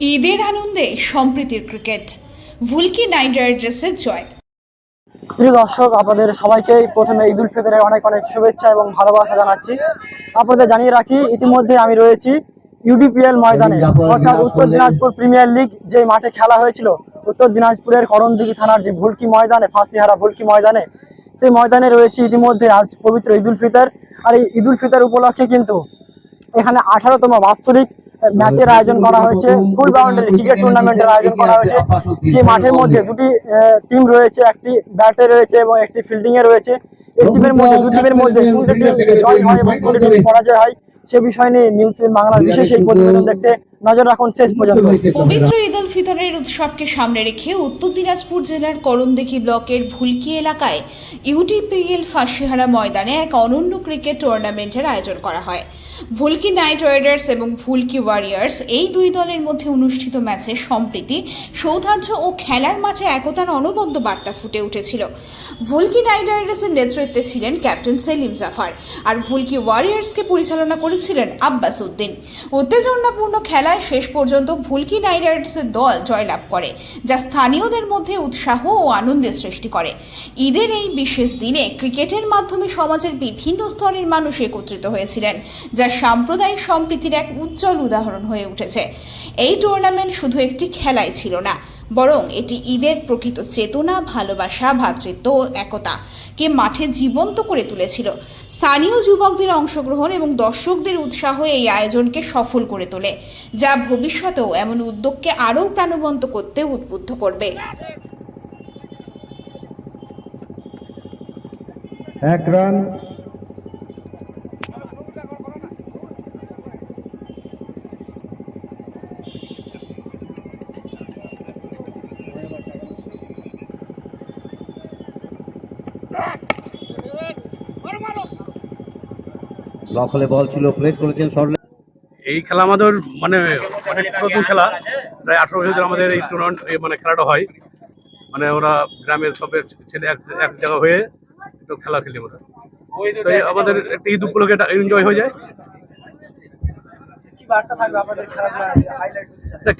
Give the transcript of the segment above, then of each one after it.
ঈদের আনন্দে সম্প্রীতির ক্রিকেট। ভুলকি নাইট রাইডার্সের জয়। প্রিয় দর্শক, আপনাদের সবাইকে প্রথমে ঈদ উল ফিতরের অনেক অনেক শুভেচ্ছা এবং ভালোবাসা জানাচ্ছি। আপনাদের জানিয়ে রাখি, ইতিমধ্যে আমি রয়েছি ইউডিপিএল ময়দানে, অর্থাৎ উত্তর দিনাজপুর প্রিমিয়ার লিগ যে মাঠে খেলা হয়েছিল, উত্তর দিনাজপুরের করণদিঘি থানার যে ভুলকি ময়দানে, ফাঁসিহারা ভুলকি ময়দানে, সেই ময়দানে রয়েছে ইতিমধ্যে আজ পবিত্র ঈদ উল ফিতর। আর এই ঈদ উল ফিতর উপলক্ষে কিন্তু এখানে আঠারোতম বাৎসরিক ম্যাচের আয়োজন করা হয়েছে। ফুল বাউন্ডারি ক্রিকেট টুর্নামেন্টের আয়োজন করা হয়েছে। যে মাঠের মধ্যে দুটি টিম রয়েছে একটি ব্যাটে রয়েছে এবং একটি ফিল্ডিং এ রয়েছে। এই টিমের মধ্যে দু টিমের মধ্যে কোনটি টিম জয় হয় এবং কোনটি টিম পরাজয় হয়। সে বিষয় নিয়ে নিউজ বাংলার বিশেষ এই প্রতিবেদন দেখতে নজর রাখুন শেষ পর্যন্ত। পবিত্র ঈদ উল ফিতরের উৎসবকে সামনে রেখে উত্তর দিনাজপুর জেলার করণদিঘি ব্লকের ভুলকি এলাকায় ইউটিপিএল ফাঁসিহারা ময়দানে এক অনন্য ক্রিকেট টুর্নামেন্টের আয়োজন করা হয়। ভুলকি নাইট রাইডার্স এবং ভুলকি ওয়ারিয়ার্স এই দুই দলের মধ্যে অনুষ্ঠিত ম্যাচে সম্প্রীতি, সৌহার্দ্য ও খেলার মাঝে একতার অনবদ্য বার্তা ফুটে উঠেছিল। ভুলকি নাইট রাইডার্সের নেতৃত্বে ছিলেন ক্যাপ্টেন সেলিম জাফার আর ভুলকি ওয়ারিয়ার্সকে পরিচালনা করেছিলেন আব্বাস উদ্দিন। উত্তেজনাপূর্ণ খেলায় শেষ পর্যন্ত ভুলকি নাইট রাইডার্সের দল জয়লাভ করে, যা স্থানীয়দের মধ্যে উৎসাহ ও আনন্দের সৃষ্টি করে। ঈদের এই বিশেষ দিনে ক্রিকেটের মাধ্যমে সমাজের বিভিন্ন স্তরের মানুষ একত্রিত হয়েছিলেন, যা সাম্প্রদায়িক সম্প্রীতির এক উজ্জ্বল উদাহরণ হয়ে উঠেছে। এই টুর্নামেন্ট শুধু একটি খেলাই ছিল না, বরং এটি ঈদের প্রকৃত চেতনা, ভালোবাসা, ভ্রাতৃত্ব ও একতা কে মাঠে জীবন্ত করে তুলেছিল। স্থানীয় যুবকদের অংশগ্রহণ এবং দর্শকদের উৎসাহ এই আয়োজনকে সফল করে তোলে, যা ভবিষ্যতেও এমন উদ্যোগকে আরও প্রাণবন্ত করতে উদ্বুদ্ধ করবে। এক রান ব্লক বল ছিল প্লেস করেছেন শর্ট এই খেলা আমাদের মানে অনেক নতুন খেলা প্রায় আঠারো বছর ধরে আমাদের এই টুর্নামেন্ট মানে খেলাটা হয়। মানে ওরা গ্রামের সব ছেলে এক এক জায়গা হয়ে একটু খেলা খেলি ওরা। তো আমাদের একটা ঈদ উপলক্ষে এনজয় হয়ে যায়।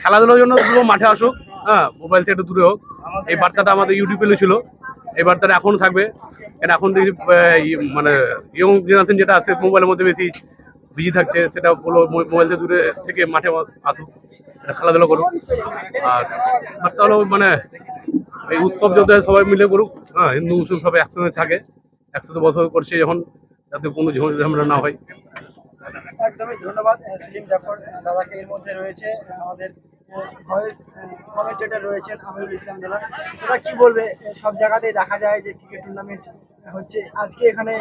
খেলাধুলার জন্য পুরো মাঠে আসুক হ্যাঁ মোবাইল থেকে একটু দূরে হোক। এই বার্তাটা আমাদের ইউটিউবে ছিল। এই বার্তাটা এখনও থাকবে। কারণ এখন দেখি আহ, মানে ইয়ং জেনারেশন যেটা আছে মোবাইলের মধ্যে বেশি বিজি থাকছে সেটা মো- মোবাইল থেকে দূরে থেকে মাঠে আসুক খেলাধুলা করুক। আর বার্তা হলো মানে এই উৎসব যাতে সবাই মিলে করুক হ্যাঁ হিন্দু মুসলিম সবাই একসাথে থাকে একসাথে বসবাস করছে যখন যাতে কোনো ঝামেলা না হয়। একদমই ধন্যবাদ সেলিম জাফর দাদাকে এর মধ্যে রয়েছে আমাদের ভয়েস কমেন্টেটর রয়েছেন আমিরুল ইসলাম দাদা। দাদা কি বলবে সব জায়গাতেই দেখা যায় যে ক্রিকেট টুর্নামেন্ট হচ্ছে আজকে এখানে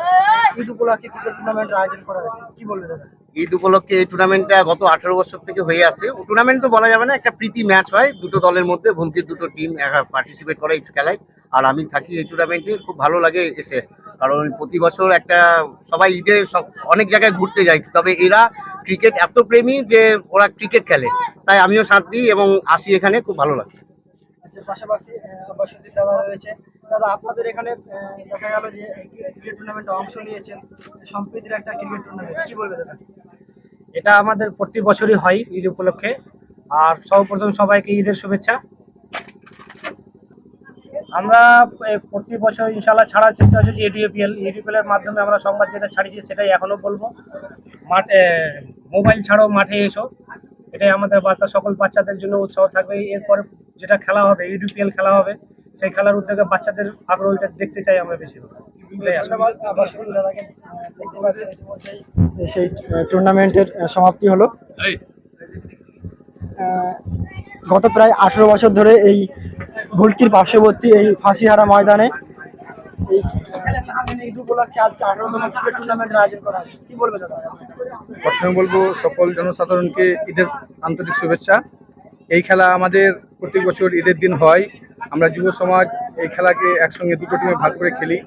ঈদ উপলক্ষে ক্রিকেট টুর্নামেন্টের আয়োজন করা হয়েছে? কি বলবে দাদা? ঈদ উপলক্ষে এই টুর্নামেন্টটা গত আঠারো বছর থেকে হয়ে আসছে। টুর্নামেন্ট তো বলা যাবে না, একটা প্রীতি ম্যাচ হয়। দুটো দলের মধ্যে ভুলকির দুটো টিম পার্টিসিপেট করে এই খেলায়। আর আমি থাকি এই টুর্নামেন্টে খুব ভালো লাগে এসে। কারণ প্রতি বছর একটা সবাই ঈদে সব অনেক জায়গায় ঘুরতে যায়। তবে এরা ক্রিকেট এত প্রেমী যে ওরা ক্রিকেট খেলে। তাই আমিও সাথ দিই এবং আসি এখানে, খুব ভালো লাগে আচ্ছা পাশাপাশি আব্বাসুদ্দিন দাদা রয়েছে, দাদা, আপনাদের এখানে দেখা গেল যে ক্রিকেট টুর্নামেন্টে অংশ নিয়েছেন, সম্প্রীতির একটা ক্রিকেট টুর্নামেন্ট কি বলবে দাদা? এটা আমাদের প্রতি বছরই হয় ঈদ উপলক্ষে। আর সর্বপ্রথম সবাইকে ঈদের শুভেচ্ছা। আমরা প্রতি বছর ইনশাল্লাহ ছাড়ার চেষ্টা হচ্ছে যে এডিপিএল এর মাধ্যমে আমরা সংবাদ যেটা ছাড়িয়েছি সেটাই এখনও বলব। মাঠে মোবাইল ছাড়াও মাঠে এসো। এটাই আমাদের বার্তা। সকল বাচ্চাদের জন্য উৎসাহ থাকবে। এরপরে যেটা খেলা হবে ইউডিপিএল খেলা হবে সেই খেলার উদ্যোগে বাচ্চাদের আগ্রহীটা দেখতে চাই আমরা বেশি সেই টুর্নামেন্টের সমাপ্তি হলো। গত প্রায় আঠেরো বছর ধরে এই ভুলকির পার্শ্ববর্তী এই ফাঁসিহারা ময়দানে এই আহ, ঈদ উপলক্ষে আজকে আঠারোতম ক্রিকেট টুর্নামেন্টের আয়োজন করা কি বলবে দাদা? প্রথমে বলব সকল জনসাধারণকে ঈদের আন্তরিক শুভেচ্ছা। এই খেলা আমাদের প্রতি বছর ঈদের দিন হয়। আমরা যুব সমাজ এই খেলাকে একসঙ্গে দুটো টিমে ভাগ করে খেলি।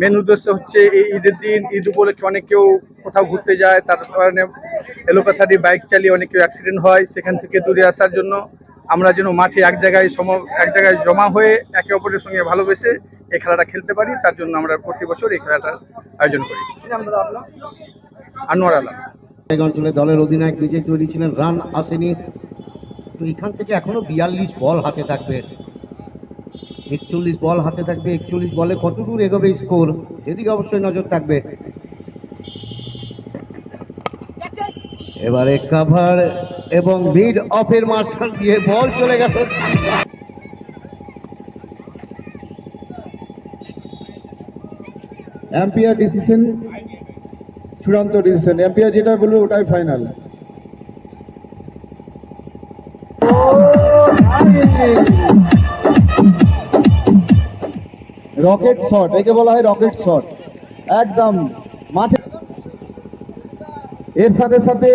মেন উদ্দেশ্য হচ্ছে এই ঈদের দিন ঈদ উপলক্ষে অনেক কেউ কোথাও ঘুরতে যায় তার কারণে এলোপাথারি বাইক চালিয়ে অনেক কেউ অ্যাক্সিডেন্ট হয় সেখান থেকে দূরে আসার জন্য। আমরা যেন মাঠে এক জায়গায় সম এক জায়গায় জমা হয়ে একে অপরের সঙ্গে ভালোবেসে এই খেলাটা খেলতে পারি তার জন্য আমরা প্রতি বছর এই খেলাটার আয়োজন করি। আনোয়ার আলম। অঞ্চলে দলের অধিনায়ক নিজে তৈরি ছিলেন রান আসেনি। কিন্তু এখান থেকে এখনও বিয়াল্লিশ বল হাতে থাকবে। একচল্লিশ বল হাতে থাকবে, একচল্লিশ বলে কতদূর এগোবে স্কোর? সেদিকে অবশ্যই নজর থাকবে। এবারে কাভার এবং মিড অফের মাঝখান দিয়ে বল চলে গেছে। এম্পিয়ার ডিসিশন চূড়ান্ত ডিসিশন এম্পিয়ার যেটা বলবে ওটাই ফাইনাল রকেট শট একে বলা হয় রকেট শট। একদম মাঠে এর সাথে সাথে